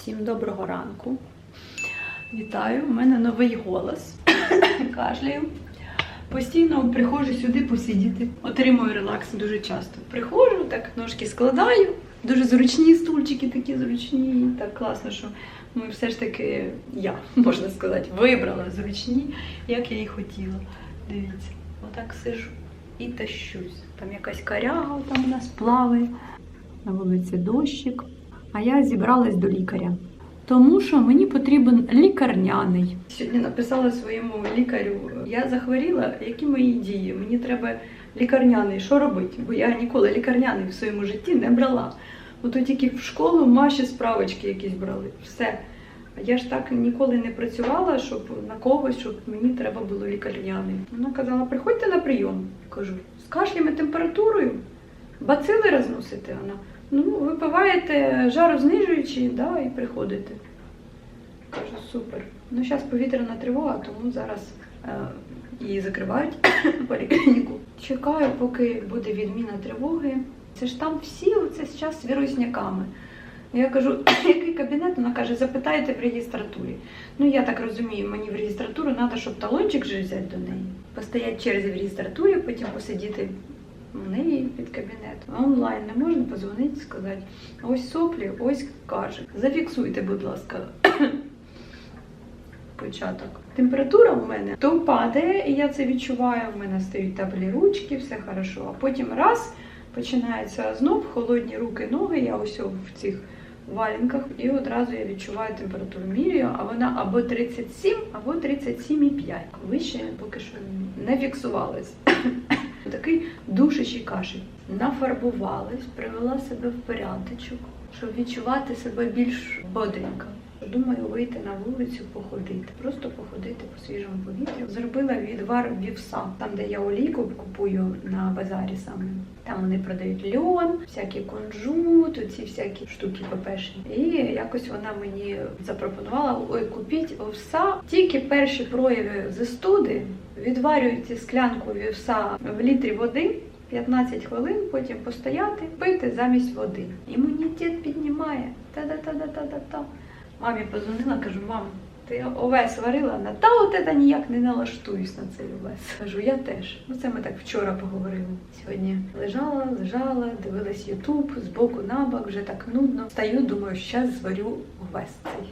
Всім доброго ранку. Вітаю, у мене новий голос. Кашляю. Постійно приходжу сюди посидіти. Отримую релакс дуже часто. Приходжу, так ножки складаю. Дуже зручні стульчики, такі зручні. Так класно, що ми все ж таки, я можна сказати, вибрала зручні, як я і хотіла. Дивіться, отак сижу і тащусь. Там якась коряга там у нас плаває. На вулиці дощик. А я зібралась до лікаря. Тому що мені потрібен лікарняний. Сьогодні написала своєму лікарю: я захворіла, які мої дії? Мені треба лікарняний. Що робити? Бо я ніколи лікарняний в своєму житті не брала. Ото тільки в школу Маші справочки якісь брали. Все. Я ж так ніколи не працювала, щоб на когось, щоб мені треба було лікарняний. Вона казала, приходьте на прийом. Кажу, з кашлем і температурою, бацили розносите вона. Ну, випиваєте жарознижуючі, да, і приходите. Кажу, супер. Ну, зараз повітряна тривога, тому зараз е, її закривають поліклініку. Чекаю, поки буде відміна тривоги. Це ж там всі оце зараз з вірусняками. Я кажу, який кабінет? Вона каже, запитайте в реєстратурі. Ну, я так розумію, мені в реєстратуру треба, щоб талончик же взяти до неї. Постояти в черзі в реєстратурі, потім посидіти в неї під кабінет. Онлайн не можна позвонити, і сказати, ось соплі, ось каже. Зафіксуйте, будь ласка. Початок. Температура в мене то падає, і я це відчуваю. В мене стають теплі ручки, все хорошо. А потім раз починається знов холодні руки, ноги. Я ось в цих валінках, і одразу я відчуваю температуру міряю, а вона або 37, або 37,5. Вище поки що не фіксувалась. Такий душачий кашель. Нафарбувалась, привела себе в порядочок, щоб відчувати себе більш бодренько. Думаю, вийти на вулицю, походити, просто походити по свіжому повітрю. Зробила відвар вівса, там, де я олійку купую на базарі саме. Там вони продають льон, всякі кунжут, ці всякі штуки пепешні. І якось вона мені запропонувала: ой, купіть овса. Тільки перші прояви застуди відварюєте склянку вівса в літрі води. 15 хвилин, потім постояти, пити замість води. Імунітет піднімає. Та-да-та-да-та-да-та. Мамі позвонила, кажу, мам, ти овес варила? Вона, Та от це ніяк не налаштуюсь на цей овес. Кажу, я теж. Ну це ми так вчора поговорили. Сьогодні лежала, лежала, дивилась Ютуб з боку на бок, вже так нудно. Стаю, думаю, щас зварю овес цей.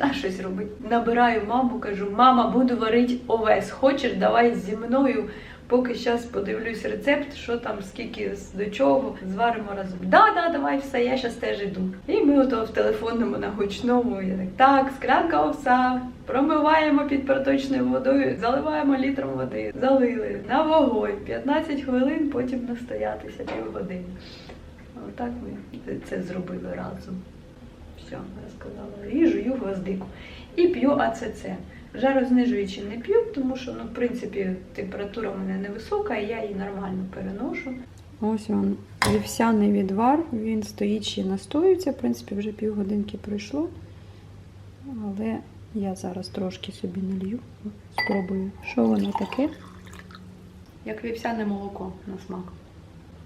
А щось робить. Набираю маму, кажу, мама, буду варити овес. Хочеш, давай зі мною. Поки зараз подивлюсь рецепт, що там, скільки до чого, зваримо разом. Да, да, давай все, я зараз теж іду. І ми ото в телефонному на гучному. Я так, так, склянка овса, промиваємо під проточною водою, заливаємо літром води, залили на вогонь, 15 хвилин, потім настоятися півгодини. Отак ми це зробили разом. Все, розказала. І жую гвоздику. І п'ю АЦЦ. Жарознижуючи не п'ю, тому що, ну, в принципі, температура в мене невисока, і я її нормально переношу. Ось він, вівсяний відвар, він стоїть ще настоюється, в принципі, вже півгодинки пройшло. Але я зараз трошки собі налью, спробую, що воно таке. Як вівсяне молоко на смак.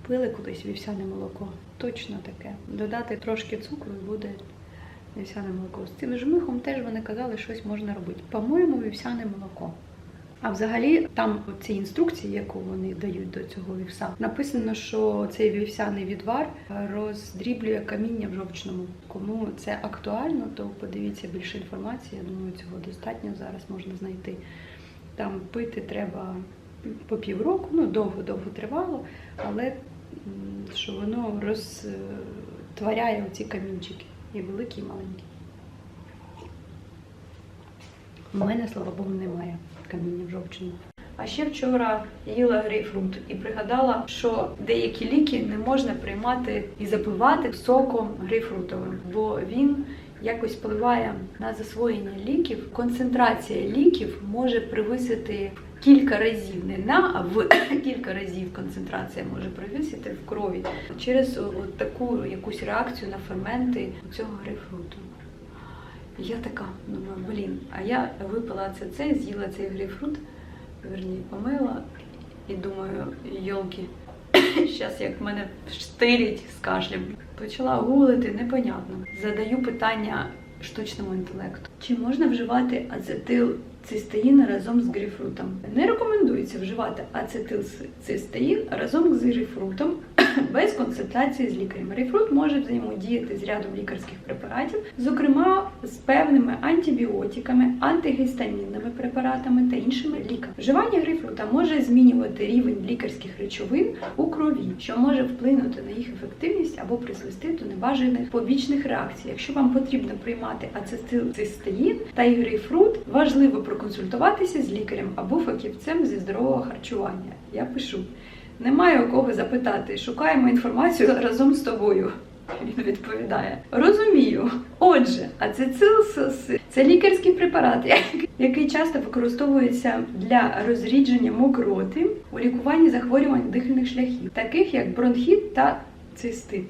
Пили кудись вівсяне молоко. Точно таке. Додати трошки цукру і буде вівсяне молоко. З цим жмихом теж вони казали, що щось можна робити. По-моєму, вівсяне молоко. А взагалі, там в цій інструкції, яку вони дають до цього вівса, написано, що цей вівсяний відвар роздріблює каміння в жовчному. Кому це актуально, то подивіться більше інформації. Я думаю, цього достатньо зараз можна знайти. Там пити треба по півроку, ну довго-довго тривало, але що воно розтворяє оці камінчики. І великі, і маленькі. У мене, слава Богу, немає каміння в жовчному. А ще вчора їла грейпфрут і пригадала, що деякі ліки не можна приймати і запивати соком грейпфрутовим, бо він якось впливає на засвоєння ліків. Концентрація ліків може превисити в кілька разів, не на, а в кілька разів концентрація може превисити в крові через от таку якусь реакцію на ферменти цього грейпфруту. Я така думаю, блін, а я випила це це, з'їла цей грейпфрут, верні, помила і думаю, йолки, зараз як мене штирять з кашлем. Почала гуглити, непонятно. Задаю питання, штучному інтелекту. Чи можна вживати ацетилцистеїн разом з грейпфрутом? Не рекомендується вживати ацетилцистеїн разом з грейпфрутом без консультації з лікарем. Грейпфрут може взаємодіяти з рядом лікарських препаратів, зокрема з певними антибіотиками, антигістамінними препаратами та іншими ліками. Вживання грейпфрута може змінювати рівень лікарських речовин у крові, що може вплинути на їх ефективність або призвести до небажаних побічних реакцій. Якщо вам потрібно приймати ацетилцистеїн та грейпфрут, важливо проконсультуватися з лікарем або фахівцем зі здорового харчування. Я пишу. Немає у кого запитати, шукаємо інформацію разом з тобою. Він відповідає: Розумію. Отже, ацетилцис – це лікарський препарат, який часто використовується для розрідження мокроти у лікуванні захворювань дихальних шляхів, таких як бронхіт та цистит.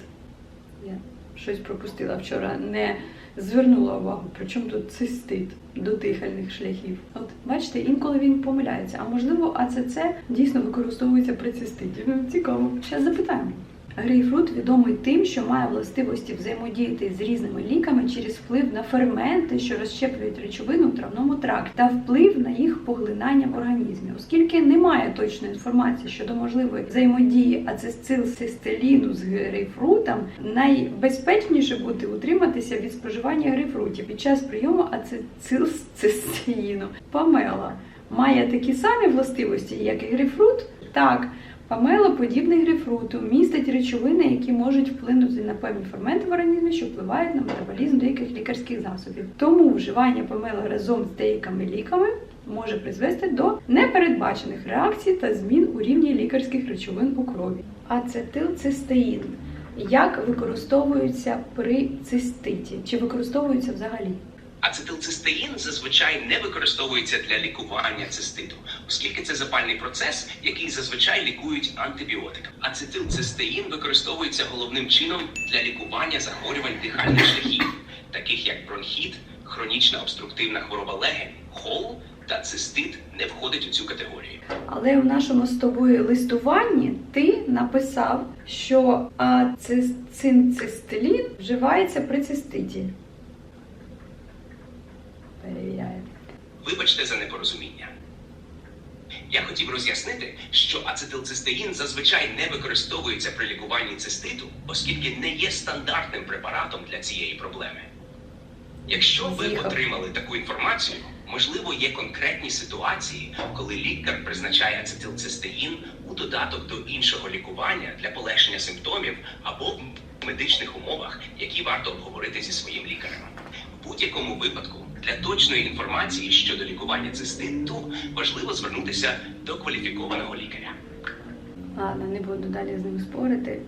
Я щось пропустила вчора, не звернула увагу. Причому тут цистит до дихальних шляхів. От бачите, інколи він помиляється. А можливо, АЦЦ дійсно використовується при циститі. Ну, цікаво. Зараз запитаємо. Грейпфрут відомий тим, що має властивості взаємодіяти з різними ліками через вплив на ферменти, що розщеплюють речовину в травному тракті, та вплив на їх поглинання в організмі. Оскільки немає точної інформації щодо можливої взаємодії ацетилцистеїну з грейпфрутом, найбезпечніше буде утриматися від споживання грейпфрутів під час прийому ацетилцистеїну. Памела має такі самі властивості, як і грейпфрут? Так. Памела, подібний грейпфруту, містить речовини, які можуть вплинути на певні ферменти в організмі, що впливають на метаболізм деяких лікарських засобів. Тому вживання помела разом з деякими ліками може призвести до непередбачених реакцій та змін у рівні лікарських речовин у крові. Ацетилцистеїн. Як використовується при циститі? Чи використовується взагалі? Ацетилцистеїн зазвичай не використовується для лікування циститу, оскільки це запальний процес, який зазвичай лікують антибіотиками. Ацетилцистеїн використовується головним чином для лікування захворювань дихальних шляхів, таких як бронхіт, хронічна обструктивна хвороба легень, хол та цистит не входить у цю категорію. Але у нашому з тобою листуванні ти написав, що ацинцистелін вживається при циститі. Перевіряю. Вибачте за непорозуміння. Я хотів роз'яснити, що ацетилцистеїн зазвичай не використовується при лікуванні циститу, оскільки не є стандартним препаратом для цієї проблеми. Якщо ви отримали таку інформацію, можливо, є конкретні ситуації, коли лікар призначає ацетилцистеїн у додаток до іншого лікування для полегшення симптомів або в медичних умовах, які варто обговорити зі своїм лікарем. В будь-якому випадку для точної інформації щодо лікування циститу важливо звернутися до кваліфікованого лікаря. Ладно, не буду далі з ним спорити.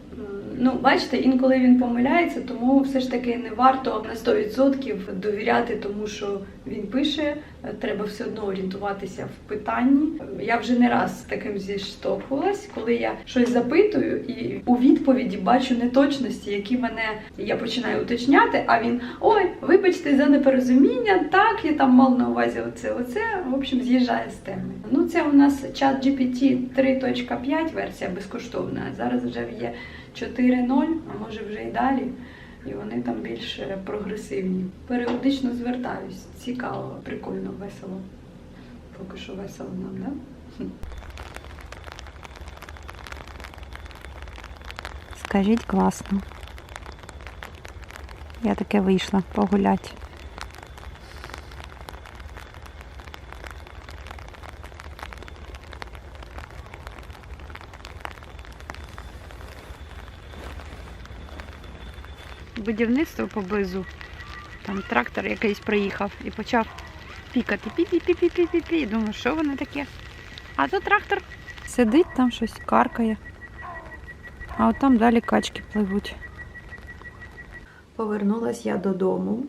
Ну, бачите, інколи він помиляється, тому все ж таки не варто на 100% довіряти тому, що він пише. Треба все одно орієнтуватися в питанні. Я вже не раз з таким зіштовхувалась, коли я щось запитую і у відповіді бачу неточності, які мене я починаю уточняти. А він ой, вибачте за непорозуміння, так я там мав на увазі оце, оце. В общем, з'їжджає з теми. Ну, це у нас чат GPT 3.5 версія безкоштовна. Зараз вже є 4.0, а може вже і далі. І вони там більш е, прогресивні. Періодично звертаюсь. Цікаво, прикольно, весело. Поки що весело нам, да? Скажіть класно. Я таке вийшла погулять. Будівництво поблизу. Там трактор якийсь приїхав і почав пікати. Пі-пі-пі-пі-пі-пі. Думаю, що воно таке? А то трактор сидить, там щось каркає. А от там далі качки пливуть. Повернулась я додому.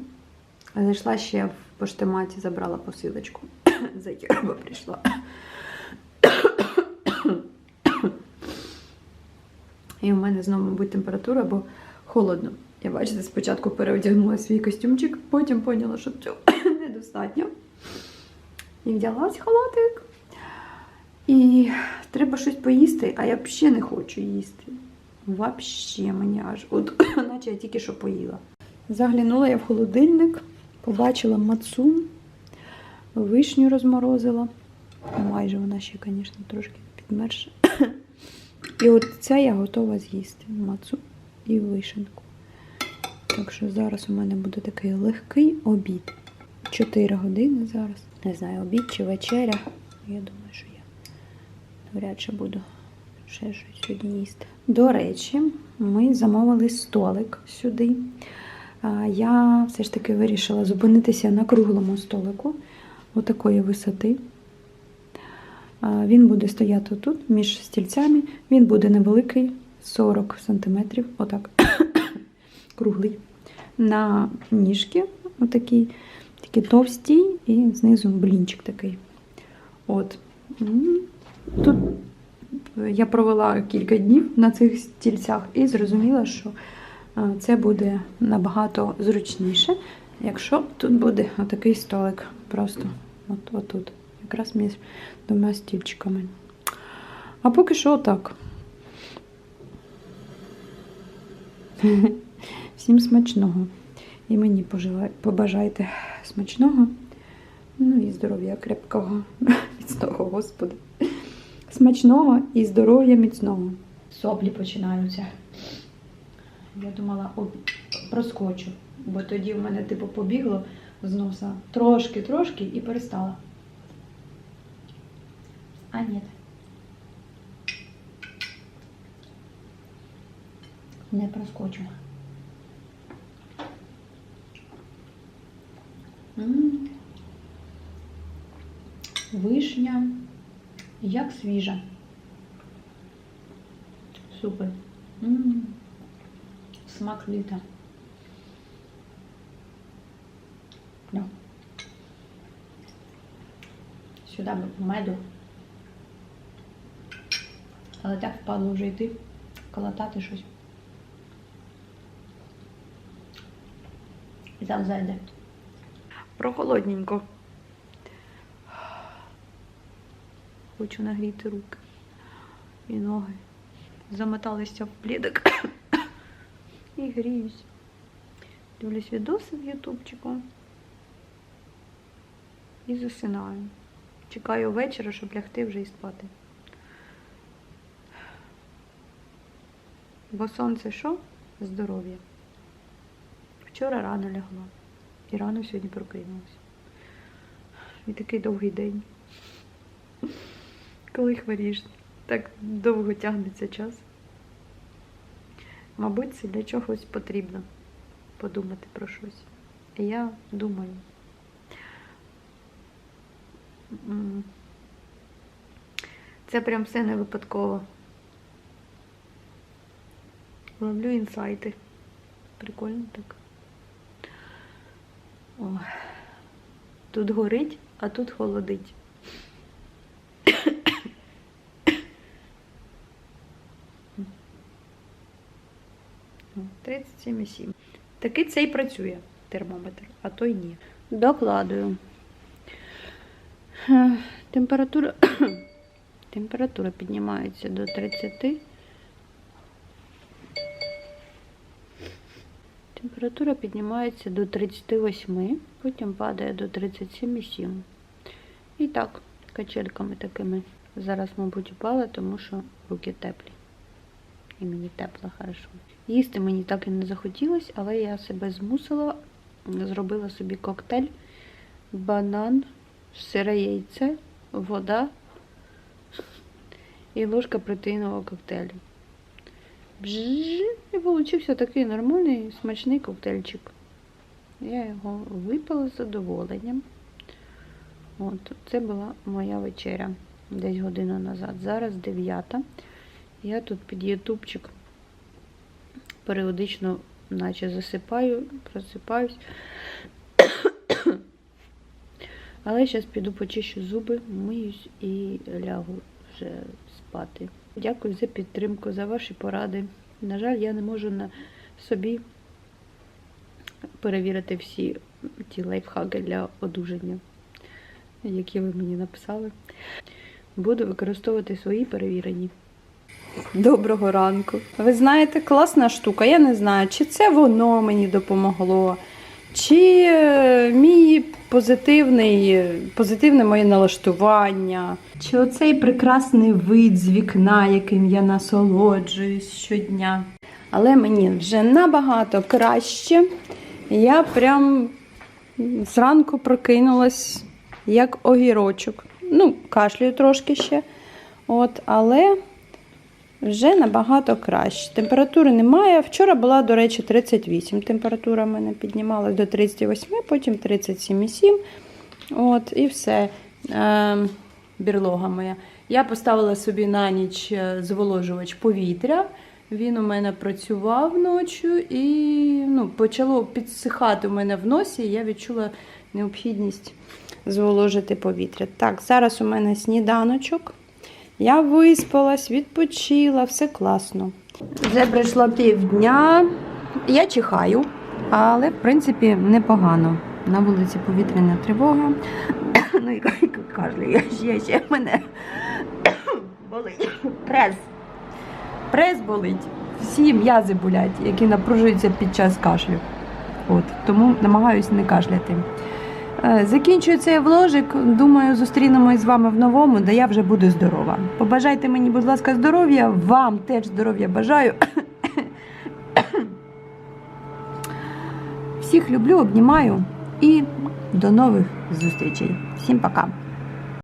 Зайшла ще в поштоматі, забрала посилочку. За Єрба прийшла. І у мене знову, мабуть, температура, бо холодно. Я бачите, спочатку переодягнула свій костюмчик, потім поняла, що цього недостатньо. І вдяглась халатик. І треба щось поїсти, а я взагалі не хочу їсти. Вообще мені аж. От, наче я тільки що поїла. Заглянула я в холодильник Побачила мацу, вишню розморозила. Майже вона ще, звісно, трошки підмерша. І от це я готова з'їсти. Мацу і вишенку. Так що зараз у мене буде такий легкий обід. 4 години зараз. Не знаю, обід чи вечеря. Я думаю, що я навряд чи буду ще щось сьогодні їсти. До речі, ми замовили столик сюди. Я все ж таки вирішила зупинитися на круглому столику отакої висоти. Він буде стояти тут між стільцями. Він буде невеликий, 40 см, отак, круглий. На ніжки, отакі, такі товсті, і знизу блінчик такий. От. Тут я провела кілька днів на цих стільцях і зрозуміла, що е, це буде набагато зручніше, якщо тут буде отакий столик. Просто от, отут. Якраз між двома стільчиками. А поки що отак. Всім смачного. І мені побажайте смачного. Ну і здоров'я крепкого, міцного, Господи. Смачного і здоров'я міцного. Соплі починаються. Я думала, об... проскочу, бо тоді в мене типу побігло з носа трошки-трошки і перестала. А ні. Не проскочу. Вишня. Як свіжа. Супер. Смак літа. Да. Сюди меду. Але так впадло вже йти, колотати щось. І там зайде. Прохолодненько. Хочу нагріти руки і ноги. Замоталися в плідок і гріюсь. Дивлюсь відоси в ютубчику і засинаю. Чекаю вечора, щоб лягти вже і спати. Бо сонце що? Здоров'я. Вчора рано лягла. І рано сьогодні прокинулася. І такий довгий день. Коли хворієш, так довго тягнеться час. Мабуть, це для чогось потрібно подумати про щось. І я думаю. Це прям все не випадково. Ловлю інсайти. Прикольно так. О. Тут горить, а тут холодить. О, 37,7. Такий цей працює термометр, а той ні. Докладую. Е, Температура, температура піднімається до 30. Температура піднімається до 38, потім падає до 37,7. І так, качельками такими. Зараз, мабуть, упала, тому що руки теплі. І мені тепло, хорошо. Їсти мені так і не захотілося, але я себе змусила, зробила собі коктейль, банан, сире яйце, вода і ложка протеїнового коктейлю. Бжж, і получився такий нормальний смачний коктейльчик. Я його випила з задоволенням. От, це була моя вечеря десь годину назад. Зараз 9. Я тут під ютубчик періодично наче засипаю, просипаюсь. Але зараз піду почищу зуби, миюсь і лягу вже спати. Дякую за підтримку, за ваші поради. На жаль, я не можу на собі перевірити всі ті лайфхаки для одужання, які ви мені написали. Буду використовувати свої перевірені. Доброго ранку. Ви знаєте, класна штука. Я не знаю, чи це воно мені допомогло, чи е, мій позитивний, позитивне моє налаштування, чи оцей прекрасний вид з вікна, яким я насолоджуюсь щодня. Але мені вже набагато краще. Я прям зранку прокинулась як огірочок. Ну, кашлюю трошки ще. От, але вже набагато краще. Температури немає. Вчора була, до речі, 38. Температура в мене піднімалась до 38, потім 37,7. От, і все. Е, бірлога моя. Я поставила собі на ніч е, зволожувач повітря. Він у мене працював ночі і ну, почало підсихати у мене в носі. І я відчула необхідність зволожити повітря. Так, зараз у мене сніданочок. Я виспалась, відпочила, все класно. Вже пройшло півдня. Я чихаю, але в принципі непогано. На вулиці повітряна тривога. Ну і кашлю, ще, ще мене болить. Прес. Прес болить. Всі м'язи болять, які напружуються під час кашлю. От, тому намагаюся не кашляти. Е, Закінчую цей вложик. Думаю, зустрінемось з вами в новому, де я вже буду здорова. Побажайте мені, будь ласка, здоров'я. Вам теж здоров'я бажаю. Всіх люблю, обнімаю і до нових зустрічей. Всім пока!